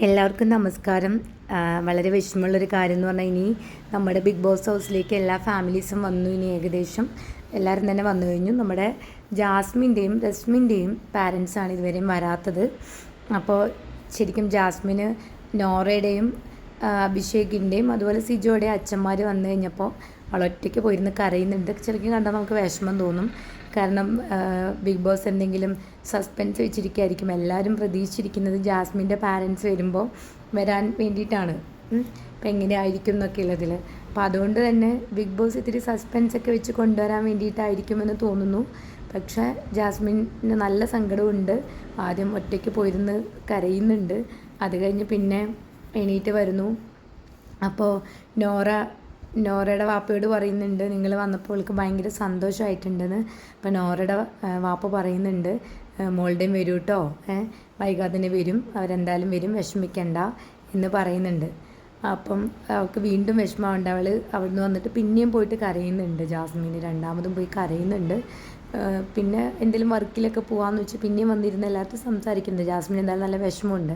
എല്ലാവർക്കും നമസ്കാരം. വളരെ വിഷമമുള്ളൊരു കാര്യം എന്ന് പറഞ്ഞാൽ ഇനി നമ്മുടെ ബിഗ് ബോസ് ഹൗസിലേക്ക് എല്ലാ ഫാമിലീസും വന്നു ഇനി ഏകദേശം എല്ലാവരും തന്നെ വന്നു കഴിഞ്ഞു. നമ്മുടെ ജാസ്മിന്റെയും രശ്മിന്റെയും പാരൻസാണ് ഇതുവരെയും വരാത്തത്. അപ്പോൾ ശരിക്കും ജാസ്മിന് നോറയുടെയും അഭിഷേകിന്റെയും അതുപോലെ സിജോയുടെയും അച്ഛന്മാർ വന്നു കഴിഞ്ഞപ്പോൾ അവൾ ഒറ്റയ്ക്ക് പോയിരുന്ന് കരയുന്നുണ്ട്. ശരിക്കും കണ്ടാൽ നമുക്ക് വിഷമം തോന്നും. കാരണം ബിഗ് ബോസ് എന്തെങ്കിലും സസ്പെൻസ് വെച്ചിരിക്കുകയായിരിക്കും എല്ലാവരും പ്രതീക്ഷിച്ചിരിക്കുന്നത് ജാസ്മിന്റെ പാരൻസ് വരുമ്പോൾ വരാൻ വേണ്ടിയിട്ടാണ്. അപ്പം എങ്ങനെയായിരിക്കും എന്നൊക്കെ ഉള്ളതിൽ അപ്പോൾ അതുകൊണ്ട് തന്നെ ബിഗ് ബോസ് ഇത്തിരി സസ്പെൻസ് ഒക്കെ വെച്ച് കൊണ്ടുവരാൻ വേണ്ടിയിട്ടായിരിക്കുമെന്ന് തോന്നുന്നു. പക്ഷേ ജാസ്മിന് നല്ല സങ്കടമുണ്ട് ആദ്യം ഒറ്റയ്ക്ക് പോയിരുന്ന് കരയുന്നുണ്ട്. അത് കഴിഞ്ഞ് പിന്നെ എണീറ്റ് വരുന്നു. അപ്പോൾ നോറ നോറയുടെ വാപ്പയോട് പറയുന്നുണ്ട് നിങ്ങൾ വന്നപ്പോൾ അവൾക്ക് ഭയങ്കര സന്തോഷമായിട്ടുണ്ടെന്ന് അപ്പോൾ നോറയുടെ വാപ്പ പറയുന്നുണ്ട് മോളുടെയും വരൂ കേട്ടോ വൈകാതെ തന്നെ വരും. അവരെന്തായാലും വരും. വിഷമിക്കണ്ട. എന്ന് പറയുന്നുണ്ട്. അപ്പം അവൾക്ക് വീണ്ടും വിഷമമുണ്ട്. അവൾ അവിടുന്ന് വന്നിട്ട് പിന്നെയും പോയിട്ട് കരയുന്നുണ്ട്. ജാസ്മിന് രണ്ടാമതും പോയി കരയുന്നുണ്ട്. പിന്നെ എന്തെങ്കിലും വർക്കിലൊക്കെ പോകാമെന്ന് വെച്ച് പിന്നെയും വന്നിരുന്ന് എല്ലാവർക്കും സംസാരിക്കുന്നുണ്ട്. ജാസ്മിൻ എന്തായാലും നല്ല വിഷമമുണ്ട്.